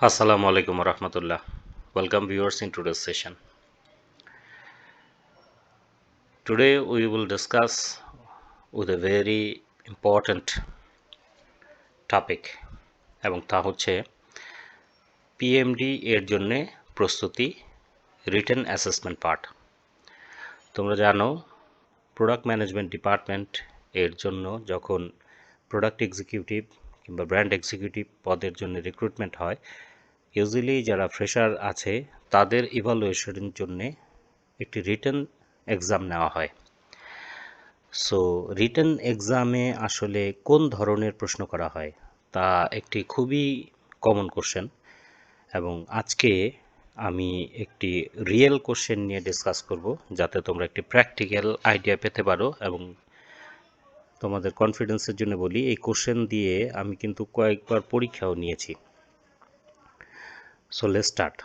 আসসালামু আলাইকুম রহমতুল্লাহ। Welcome viewers in today session today we will discuss with a very important topic এবং তা হচ্ছে পিএমডি এর জন্যে প্রস্তুতি রিটার্ন অ্যাসেসমেন্ট পার্ট তোমরা জানো প্রোডাক্ট ম্যানেজমেন্ট ডিপার্টমেন্ট এর জন্য যখন প্রোডাক্ট এক্সিকিউটিভ কিংবা ব্র্যান্ড এক্সিকিউটিভ পদের জন্য রিক্রুটমেন্ট হয় ইউজুয়ালি যারা ফ্রেশার আছে, তাদের ইভালুয়েশনের জন্যে একটি রিটার্ন এক্সাম নেওয়া হয়। সো রিটার্ন এক্সামে আসলে কোন ধরনের প্রশ্ন করা হয়, তা একটি খুবই কমন কোশ্চেন এবং আজকে আমি একটি রিয়েল কোশ্চেন নিয়ে ডিসকাস করব, যাতে তোমরা একটি প্র্যাকটিক্যাল আইডিয়া পেতে পারো এবং তোমাদের কনফিডেন্সের জন্য বলি, এই কোশ্চেন দিয়ে আমি কিন্তু কয়েকবার পরীক্ষাও নিয়েছি। সো লেট স্টার্ট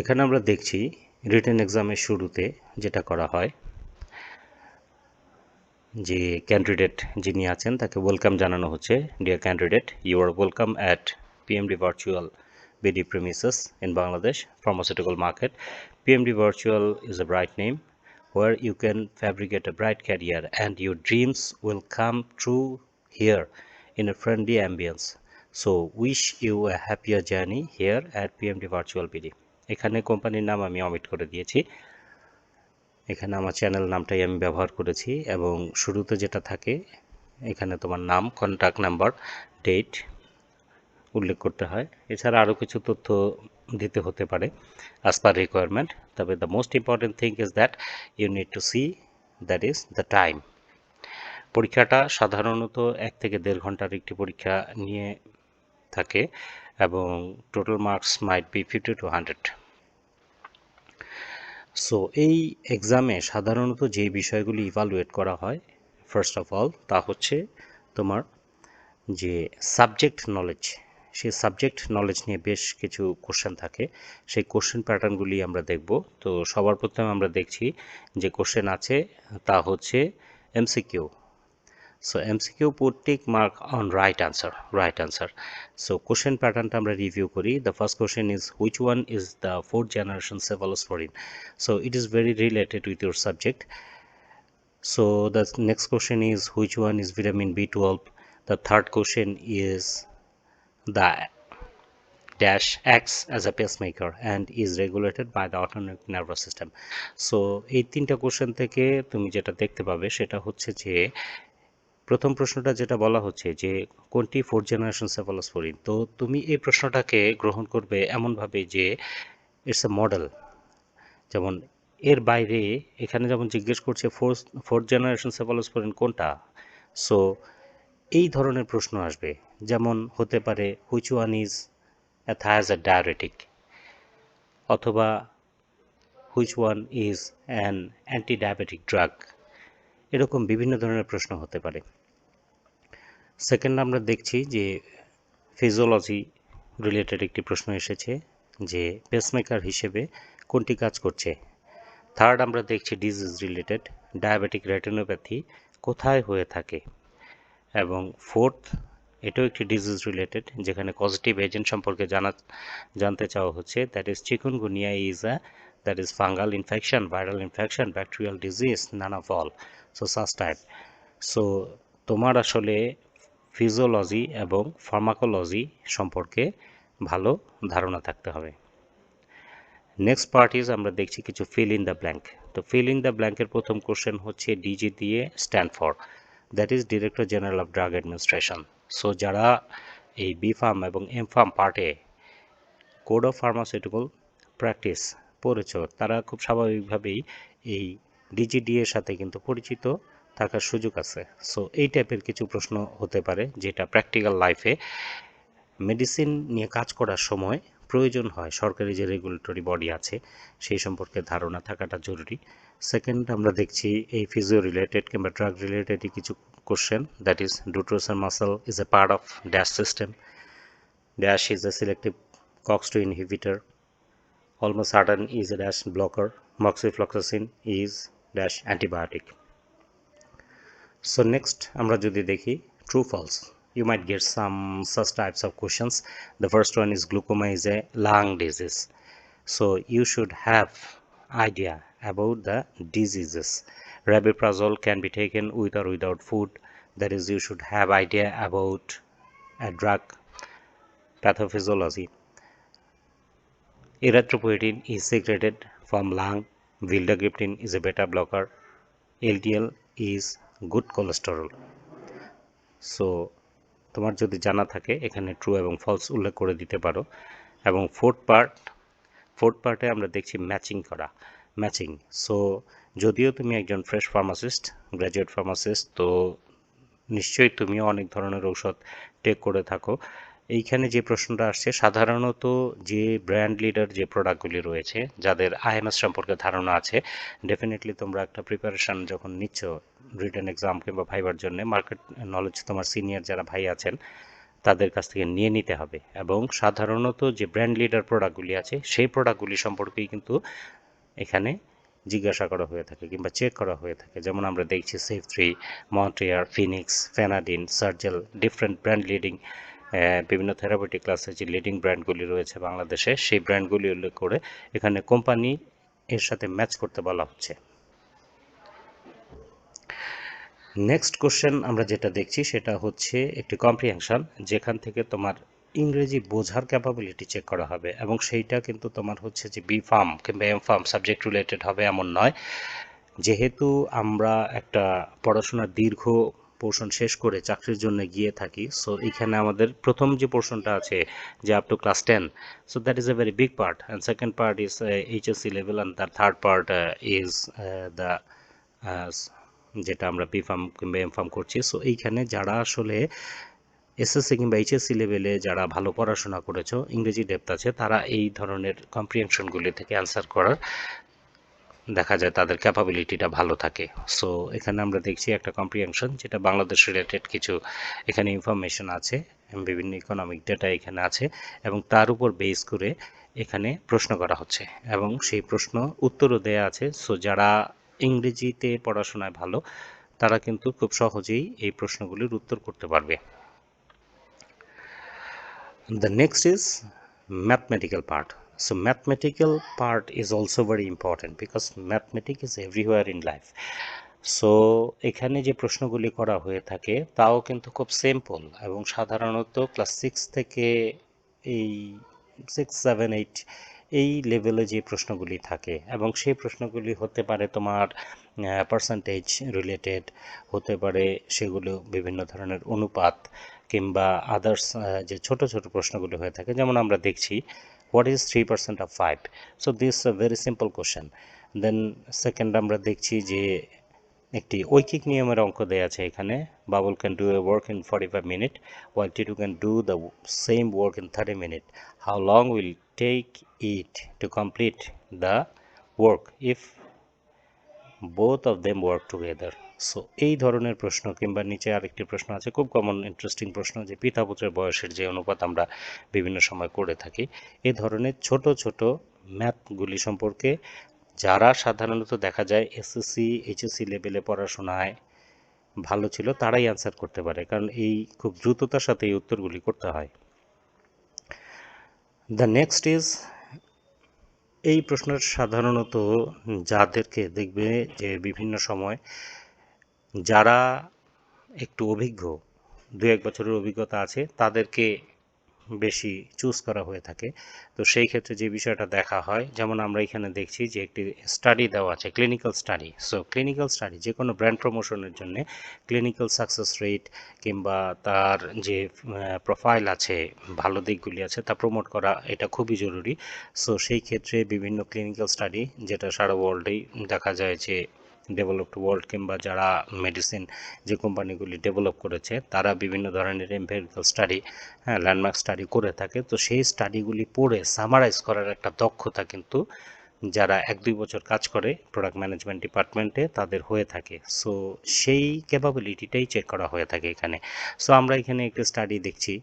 এখানে আমরা দেখছি রিটেন এক্সামের শুরুতে যেটা করা হয়, যে ক্যান্ডিডেট যিনি আছেন তাকে ওয়েলকাম জানানো হচ্ছে। Dear candidate you are welcome at PMD virtual BD premises in Bangladesh pharmaceutical market. PMD Virtual is a bright name where you can fabricate a bright career and your dreams will come true here in a friendly ambience. So wish you a happier journey here at PMD Virtual BD. এখানে কোম্পানির নাম আমি omit করে দিয়েছি এখানে আমার channel নামটাই আমি ব্যবহার করেছি এবং শুরুতে যেটা থাকে এখানে তোমার নাম কন্ট্যাক্ট নাম্বার ডেট উল্লেখ করতে হয়। এছাড়া আরও কিছু তথ্য দিতে হতে পারে অ্যাজ পার রিকোয়ারমেন্ট তবে the most important thing is that you need to see that is the time পরীক্ষাটা সাধারণত এক থেকে দেড় ঘণ্টার একটি পরীক্ষা নিয়ে থাকে এবং total marks might be fifty to hundred so এই এক্সামে সাধারণত যে বিষয়গুলি ইভালুয়েট করা হয় ফার্স্ট অফ অল তা হচ্ছে তোমার যে সাবজেক্ট নলেজ সেই সাবজেক্ট নলেজ নিয়ে বেশ কিছু কোশ্চেন থাকে। সেই কোশ্চেন প্যাটার্নগুলি আমরা দেখব। তো সবার প্রথমে আমরা দেখছি যে কোশ্চেন আছে, তা হচ্ছে MCQ so MCQ tick mark on right answer right answer so question প্যাটার্নটা আমরা রিভিউ করি। The first question is which one is the fourth generation cephalosporin so it is very related with your subject so, the next question is, which one is vitamin b12 the third question is the dash acts as a pacemaker and is regulated by the autonomic nervous system. So, এই তিনটা question থেকে তুমি যেটা দেখতে পাবে সেটা হচ্ছে যে, প্রথম প্রশ্নটা যেটা বলা হচ্ছে যে, কোনটি ফোর্থ জেনারেশন সেফালোস্পোরিন তো তুমি এই প্রশ্নটাকে গ্রহণ করবে এমনভাবে যে ইটস এ মডেল যেমন, এর বাইরে এখানে যেমন জিজ্ঞেস করছে ফোর্থ ফোর্থ জেনারেশন সেফালোস্পোরিন কোনটা? সো এই ধরনের প্রশ্ন আসবে। যেমন হতে পারে হুইচ ওয়ান ইজ অ্যাথায়াজ আ ডায়াবেটিক অথবা which one is an anti diabetic drug এরকম বিভিন্ন ধরনের প্রশ্ন হতে পারে। সেকেন্ড আমরা দেখছি যে ফিজিওলজি রিলেটেড একটি প্রশ্ন এসেছে যে পেসমেকার হিসেবে কোনটি কাজ করছে। থার্ড আমরা দেখছি ডিজিজ রিলেটেড ডায়াবেটিক রেটিনোপ্যাথি কোথায় হয়ে থাকে। এবং ফোর্থ এটাও একটি ডিজিজ রিলেটেড যেখানে পজিটিভ এজেন্ট সম্পর্কে জানা, জানতে চাওয়া হচ্ছে। That is chikungunya is a that is fungal infection viral infection bacterial disease none of all so সাস type so তোমার আসলে ফিজিওলজি এবং ফার্মাকোলজি সম্পর্কে ভালো ধারণা থাকতে হবে। নেক্সট পার্ট ইজ আমরা দেখছি কিছু ফিল ইন দ্য ব্ল্যাঙ্ক তো ফিল ইন দ্য ব্ল্যাঙ্কের প্রথম কোশ্চেন হচ্ছে ডিজি দিয়ে stand for that is director general of drug administration so যারা এই বি ফার্ম এবং এম ফার্ম পার্টে কোড অফ ফার্মাসিউটিক্যাল প্র্যাকটিস পড়েছ, তারা খুব স্বাভাবিকভাবেই এই ডিজিডি এর সাথে কিন্তু পরিচিত থাকার সুযোগ আছে। সো এই টাইপের কিছু প্রশ্ন হতে পারে যেটা প্র্যাকটিক্যাল লাইফে মেডিসিন নিয়ে কাজ করার সময় প্রয়োজন হয়, সরকারি যে রেগুলেটরি বডি আছে, সেই সম্পর্কে ধারণা থাকাটা জরুরি। সেকেন্ড আমরা দেখছি এই ফিজিও রিলেটেড কিংবা ড্রাগ রিলেটেড কিছু question that is detrusor muscle is a part of dash system dash is a selective cox two inhibitor olmosartan is a dash blocker. Moxifloxacin is dash antibiotic so next আমরা যদি দেখি true false you might get some such types of questions. The first one is glaucoma is a lung disease. So you should have idea about the diseases. Rabiprazole can be taken with or without food. That is you should have idea about a drug. Pathophysiology erythropoietin is secreted from lung. Vildagliptin is a beta blocker. Ldl is good cholesterol. So তোমার যদি জানা থাকে, এখানে true এবং false উল্লেখ করে দিতে পারো। এবং ফোর্থ পার্ট ফোর্থ পার্টে আমরা দেখছি ম্যাচিং করা ম্যাচিং সো যদিও তুমি একজন ফ্রেশ ফার্মাসিস্ট গ্র্যাজুয়েট ফার্মাসিস্ট তো নিশ্চয়ই তুমিও অনেক ধরনের ঔষধ টেক করে থাকো। এইখানে যে প্রশ্নটা আসছে, সাধারণত যে ব্র্যান্ড লিডার যে প্রোডাক্টগুলি রয়েছে, যাদের আইএমএস সম্পর্কে ধারণা আছে ডেফিনেটলি তোমরা একটা প্রিপারেশান যখন নিচ্ছ রিটার্ন এক্সাম কিংবা ভাইবার জন্য মার্কেট নলেজ তোমার সিনিয়র যারা ভাই আছেন, তাদের কাছ থেকে নিয়ে নিতে হবে। এবং সাধারণত যে ব্র্যান্ড লিডার প্রোডাক্টগুলি আছে, সেই প্রোডাক্টগুলি সম্পর্কেই কিন্তু এখানে জিজ্ঞাসা করা হয়ে থাকে কিংবা চেক করা হয়ে থাকে। যেমন আমরা দেখছি Sef three Montair Finix Fenadin Sergel different brand leading বিভিন্ন থেরাপিউটিক ক্লাসে যে লিডিং ব্র্যান্ডগুলি রয়েছে বাংলাদেশে, সেই ব্র্যান্ডগুলি উল্লেখ করে এখানে কোম্পানি এর সাথে ম্যাচ করতে বলা হচ্ছে। নেক্সট কোশ্চেন আমরা যেটা দেখছি সেটা হচ্ছে একটি কম্প্রিহেনশন যেখান থেকে তোমার ইংরেজি বোঝার ক্যাপাবিলিটি চেক করা হবে এবং সেইটা কিন্তু তোমার হচ্ছে যে বি ফার্ম কিংবা এম ফার্ম সাবজেক্ট রিলেটেড হবে এমন নয়। যেহেতু আমরা একটা পড়াশোনার দীর্ঘ পোর্শন শেষ করে চাকরির জন্য গিয়ে থাকি সো এখানে আমাদের প্রথম যে পোর্শনটা আছে যে up to class ten so that is a very big part and second part is HSC level and the third part is the যেটা আমরা বি ফার্ম কিংবা এম ফার্ম করছি। সো এইখানে যারা আসলে এসএসসি কিংবা এইচএসসি লেভেলে যারা ভালো পড়াশোনা করেছ, ইংরেজি ডেপথ আছে, তারা এই ধরনের কম্প্রিহেনশনগুলি থেকে অ্যান্সার করার দেখা যায় তাদের ক্যাপাবিলিটিটা ভালো থাকে। সো এখানে আমরা দেখছি একটা কম্প্রিহেনশন যেটা বাংলাদেশ রিলেটেড কিছু এখানে ইনফরমেশন আছে বিভিন্ন ইকোনমিক ডেটা এখানে আছে, এবং তার উপর বেস করে এখানে প্রশ্ন করা হচ্ছে। এবং সেই প্রশ্ন উত্তরও দেয়া আছে। সো যারা ইংরেজিতে পড়াশোনায় ভালো, তারা কিন্তু খুব সহজেই এই প্রশ্নগুলির উত্তর করতে পারবে। The next is mathematical part so mathematical part is also very important because mathematic is everywhere in life so এখানে যে প্রশ্নগুলি করা হয়ে থাকে, তাও কিন্তু খুব সিম্পল এবং সাধারণত ক্লাস সিক্স থেকে এই সিক্স সেভেন এইট এই লেভেলে যে প্রশ্নগুলি থাকে এবং সেই প্রশ্নগুলি হতে পারে তোমার পার্সেন্টেজ রিলেটেড হতে পারে সেগুলো বিভিন্ন ধরনের অনুপাত কিংবা আদার্স যে ছোট ছোট প্রশ্নগুলি হয়ে থাকে। যেমন আমরা দেখছি what is three percent of five so this very simple question then second আমরা দেখছি যে একটি ঐকিক নিয়মের অঙ্ক দেওয়া আছে এখানে। Babul can do a work in forty five minute while Titu can do the same work in thirty minute how long will take it to complete the work if both of them work together so এই ধরনের প্রশ্ন কিংবা নিচে আরেকটি প্রশ্ন আছে, খুব common interesting প্রশ্ন যে পিতা পুত্রের বয়সের যে অনুপাত আমরা বিভিন্ন সময় করে থাকি, এ ধরনের ছোট ছোট ম্যাথগুলি সম্পর্কে যারা সাধারণত দেখা যায় এসএসসি এইচএসসি লেভেলে পড়াশোনায় ভালো ছিল, তারাই অ্যান্সার করতে পারে। কারণ এই খুব দ্রুততার সাথে এই উত্তরগুলি করতে হয়। দ্য নেক্সট ইজ এই প্রশ্নের সাধারণত যাদেরকে দেখবে যে বিভিন্ন সময় যারা একটু অভিজ্ঞ দু এক বছরের অভিজ্ঞতা আছে, তাদেরকে বেশি চুজ করা হয়ে থাকে। তো সেই ক্ষেত্রে যে বিষয়টা দেখা হয়, যেমন আমরা এখানে দেখছি যে একটি স্টাডি দেওয়া আছে clinical study so clinical study যে কোনো ব্র্যান্ড প্রমোশনের জন্য ক্লিনিক্যাল সাকসেস রেট কিংবা তার যে প্রোফাইল আছে, ভালো দিকগুলি আছে, তা প্রমোট করা এটা খুবই জরুরি। সো সেই ক্ষেত্রে বিভিন্ন ক্লিনিক্যাল স্টাডি যেটা সারা ওয়ার্ল্ডেই দেখা যায় যে ডেভেলপড ওয়ার্ল্ড কিংবা যারা মেডিসিন যে কোম্পানিগুলি ডেভেলপ করেছে, তারা বিভিন্ন ধরনের এম্পেরিক্যাল স্টাডি হ্যাঁ ল্যান্ডমার্ক স্টাডি করে থাকে। তো সেই স্টাডিগুলি পড়ে সামারাইজ করার একটা দক্ষতা কিন্তু যারা এক দুই বছর কাজ করে প্রোডাক্ট ম্যানেজমেন্ট ডিপার্টমেন্টে তাদের হয়ে থাকে। সো সেই ক্যাপাবিলিটিটাই চেক করা হয়ে থাকে এখানে। সো আমরা এখানে একটি স্টাডি দেখছি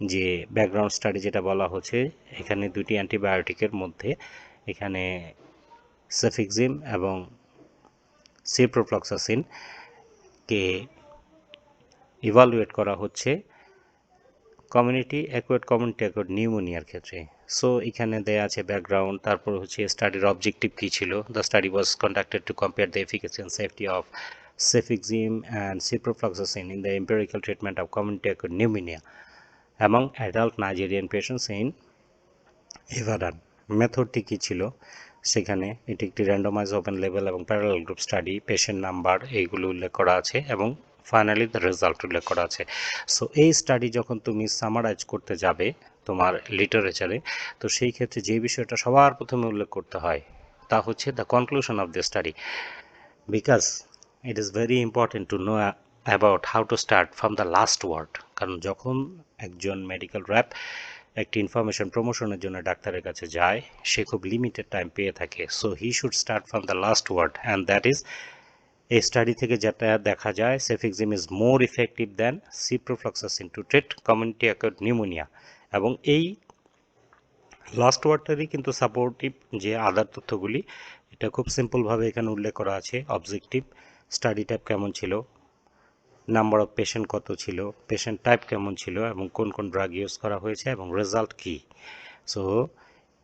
যে ব্যাকগ্রাউন্ড স্টাডি যেটা বলা হচ্ছে, এখানে দুটি অ্যান্টিবায়োটিকের মধ্যে এখানে সেফিক্সিম এবং সিপ্রোফ্লক্সাসিন কে ইভালুয়েট করা হচ্ছে কমিউনিটি অ্যাকুয়েড কমিউনিটি অ্যাকুয়েড নিউমোনিয়ার ক্ষেত্রে। সো এখানে দেয়া আছে ব্যাকগ্রাউন্ড তারপর হচ্ছে স্টাডির অবজেক্টিভ কী ছিল? The study was conducted to compare the efficacy and safety of cefixime and ciprofloxacin in the empirical treatment of community acute pneumonia among adult Nigerian patients in ইভারান মেথডটি কী ছিল? সেখানে এটি একটি র্যান্ডমাইজ ওপেন লেভেল এবং parallel group study patient number এইগুলো উল্লেখ করা আছে এবং ফাইনালি দ্য রেজাল্ট উল্লেখ করা আছে। সো এই স্টাডি যখন তুমি সামারাইজ করতে যাবে তোমার লিটারেচারে তো সেই ক্ষেত্রে যে বিষয়টা সবার প্রথমে উল্লেখ করতে হয়, তা হচ্ছে the conclusion of the study because it is very important to know about how to start from the last word কারণ যখন একজন মেডিকেল র্যাপ একটি ইনফরমেশন প্রমোশনের জন্য ডাক্তারের কাছে যায়। সে খুব লিমিটেড টাইম পেয়ে থাকে। So he should start from the last word and that is এই স্টাডি থেকে যেটা দেখা যায় cefixime is more effective than ciprofloxacin to treat community acquired pneumonia এবং এই লাস্ট ওয়ার্ডটারই কিন্তু সাপোর্টিভ যে আদার তথ্যগুলি, এটা খুব সিম্পলভাবে এখানে উল্লেখ করা আছে অবজেক্টিভ স্টাডি টাইপ কেমন ছিল নাম্বার অফ পেশেন্ট কত ছিল, পেশেন্ট টাইপ কেমন ছিল এবং কোন কোন ড্রাগ ইউজ করা হয়েছে এবং রেজাল্ট কি। সো,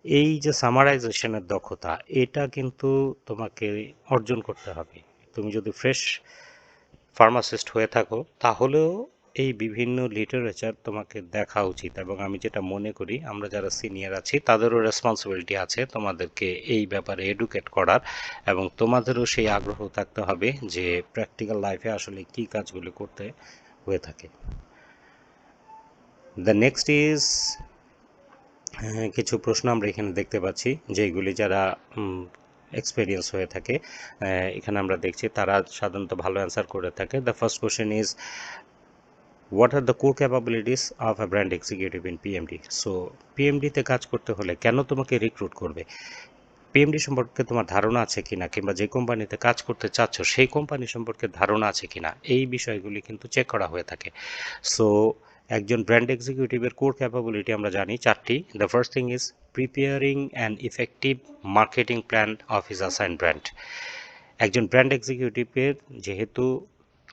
এই যে সামারাইজেশনের দক্ষতা, এটা কিন্তু তোমাকে অর্জন করতে হবে। তুমি যদি ফ্রেশ ফার্মাসিস্ট হয়ে থাকো, তাহলেও এই বিভিন্ন লিটারেচার তোমাকে দেখা উচিত এবং আমি যেটা মনে করি, আমরা যারা সিনিয়র আছি, তাদেরও রেসপন্সিবিলিটি আছে তোমাদেরকে এই ব্যাপারে এডুকেট করার এবং তোমাদেরও সেই আগ্রহ থাকতে হবে যে প্র্যাকটিক্যাল লাইফে আসলে কী কাজগুলো করতে হয়ে থাকে। দ্য নেক্সট ইজ কিছু প্রশ্ন আমরা এখানে দেখতে পাচ্ছি, যেগুলি যারা এক্সপিরিয়েন্স হয়ে থাকে এখানে আমরা দেখছি তারা সাধারণত ভালো অ্যান্সার করে থাকে। The first question is what are the core capabilities of a brand executive in PMD so পিএমডিতে কাজ করতে হলে কেন তোমাকে রিক্রুট করবে? পিএমডি সম্পর্কে তোমার ধারণা আছে কিনা কিংবা যে কোম্পানিতে কাজ করতে চাচ্ছ, সেই কোম্পানি সম্পর্কে ধারণা আছে কিনা? এই বিষয়গুলি কিন্তু চেক করা হয়ে থাকে। সো একজন ব্র্যান্ড এক্সিকিউটিভের কোর ক্যাপাবিলিটি আমরা জানি চারটি। The first thing is preparing and effective marketing plan of his assign brand একজন ব্র্যান্ড এক্সিকিউটিভের যেহেতু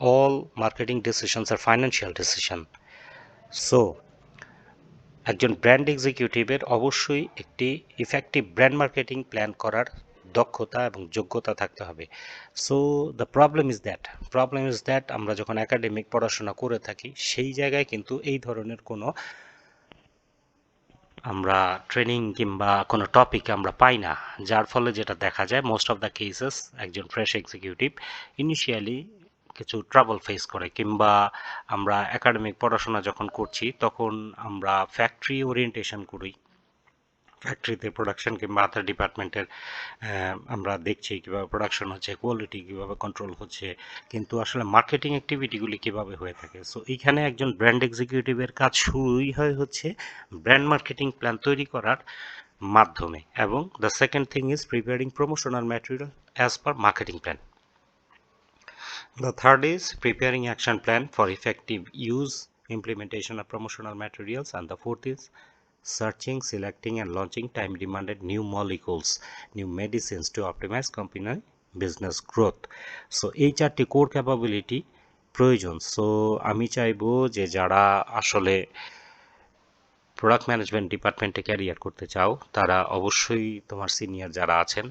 অল মার্কেটিং ডিসিশনস আর ফাইন্যান্সিয়াল ডিসিশন সো একজন ব্র্যান্ড এক্সিকিউটিভের অবশ্যই একটি ইফেক্টিভ ব্র্যান্ড মার্কেটিং প্ল্যান করার দক্ষতা এবং যোগ্যতা থাকতে হবে। So the problem is that problem is that আমরা যখন একাডেমিক পড়াশোনা করে থাকি, সেই জায়গায় কিন্তু এই ধরনের কোনো আমরা ট্রেনিং কিংবা কোনো টপিক আমরা পাই না। যার ফলে যেটা দেখা যায় মোস্ট অফ দ্য কেসেস একজন ফ্রেশ এক্সিকিউটিভ ইনিশিয়ালি কিছু ট্রাবল ফেস করে কিংবা আমরা একাডেমিক পড়াশোনা যখন করছি, তখন আমরা ফ্যাক্টরি ওরিয়েন্টেশন করি। ফ্যাক্টরিতে প্রোডাকশন কিংবা আদার ডিপার্টমেন্টের আমরা দেখছি কীভাবে প্রোডাকশন হচ্ছে কোয়ালিটি কীভাবে কন্ট্রোল হচ্ছে, কিন্তু আসলে মার্কেটিং অ্যাক্টিভিটিগুলি কীভাবে হয়ে থাকে? সো এইখানে একজন ব্র্যান্ড এক্সিকিউটিভের কাজ শুরুই হয় হচ্ছে ব্র্যান্ড মার্কেটিং প্ল্যান তৈরি করার মাধ্যমে। এবং the second thing is preparing promotional material as per marketing plan The third is preparing action plan for effective use, implementation of promotional materials. And the fourth is searching, selecting and launching time demanded new molecules, new medicines to optimize company business growth. So এই চারটি core capability প্রয়োজন so আমি চাইব যে যারা আসলে product management ডিপার্টমেন্টে career করতে চাও তারা অবশ্যই তোমার সিনিয়র যারা আছেন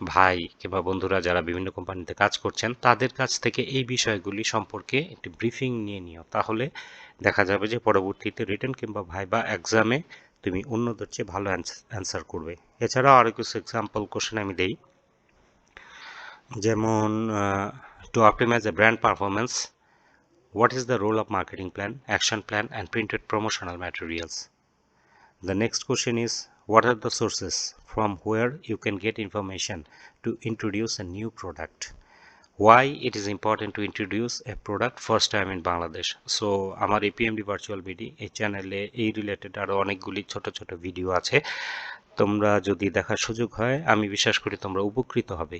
ভাই কিংবা বন্ধুরা যারা বিভিন্ন কোম্পানিতে কাজ করছেন, তাদের কাছ থেকে এই বিষয়গুলি সম্পর্কে একটি ব্রিফিং নিয়ে নিও। তাহলে দেখা যাবে যে পরবর্তীতে রিটার্ন কিংবা ভাইবা এক্সামে তুমি অন্যদের চেয়ে ভালো অ্যান্সার করবে। এছাড়াও আরও কিছু এক্সাম্পল কোশ্চেন আমি দেই। যেমন to optimise a brand performance what is the role of marketing plan action plan and printed promotional materials the next question is what are the sources from where you can get information to introduce a new product why it is important to introduce a product first time in Bangladesh so আমার এপিএমডি virtual BD এই চ্যানেলে এই related আরও অনেকগুলি ছোট ছোট video আছে তোমরা যদি দেখার সুযোগ হয় আমি বিশ্বাস করি তোমরা উপকৃত হবে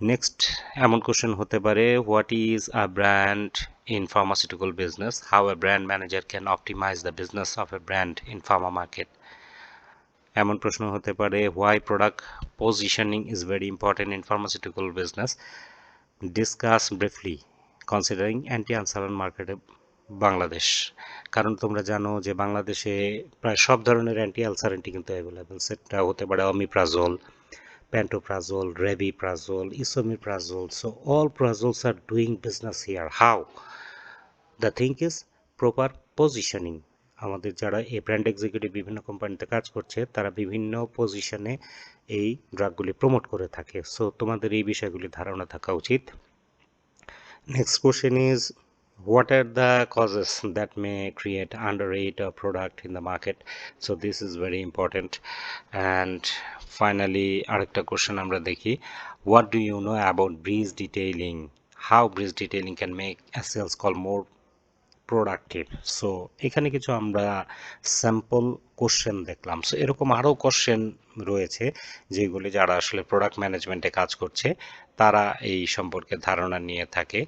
নেক্সট এমন কোশ্চেন হতে পারে what is a brand in pharmaceutical business how a brand manager can optimize the business of a brand in pharma market এমন প্রশ্ন হতে পারে why product positioning is very important in pharmaceutical business discuss briefly considering anti ulcerant মার্কেটে বাংলাদেশ কারণ তোমরা জানো যে বাংলাদেশে প্রায় সব ধরনের অ্যান্টি আলসারেন্টি কিন্তু অ্যাভেলেবেল সেটা হতে পারে omeprazole pantoprazole, rabiprazole, isomeprazole. So all prazoles are doing business here how the thing is proper positioning. আমাদের যারা এই ব্র্যান্ড এক্সিকিউটিভ বিভিন্ন কোম্পানিতে কাজ করছে, তারা বিভিন্ন পজিশনে এই ড্রাগগুলি প্রমোট করে থাকে। সো তোমাদের এই বিষয়গুলি ধারণা থাকা উচিত। Next question is what are the causes that may create under eight product in the market so this is very important and finally আরেকটা কোয়েশ্চেন আমরা দেখি। What do you know about bridge detailing how bridge detailing can make a sales call more productive so এখানে কিছু আমরা sample question দেখলাম। So এরকম আরও question রয়েছে, যেগুলি যারা আসলে প্রোডাক্ট ম্যানেজমেন্টে কাজ করছে, তারা এই সম্পর্কে ধারণা নিয়ে থাকে।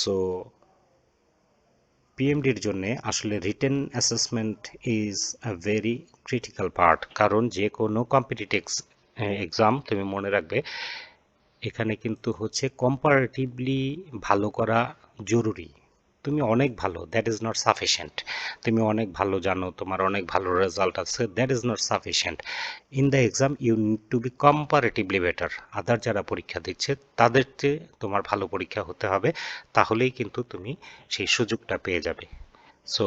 সো পিএমডির জন্য আসলে written assessment is a very critical part কারণ যে কোনো কম্পিটিটিভ এক্সাম তুমি মনে রাখবে, এখানে কিন্তু হচ্ছে কম্পারেটিভলি ভালো করা জরুরি। তুমি অনেক ভালো দ্যাট ইজ নট সাফিসিয়েন্ট তুমি অনেক ভালো জানো, তোমার অনেক ভালো রেজাল্ট আছে that is not sufficient in the exam you need to be comparatively better other যারা পরীক্ষা দিচ্ছে, তাদের চেয়ে তোমার ভালো পরীক্ষা হতে হবে, তাহলেই কিন্তু তুমি সেই সুযোগটা পেয়ে যাবে। সো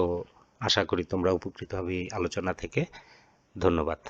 আশা করি তোমরা উপকৃত হবে এই আলোচনা থেকে। ধন্যবাদ।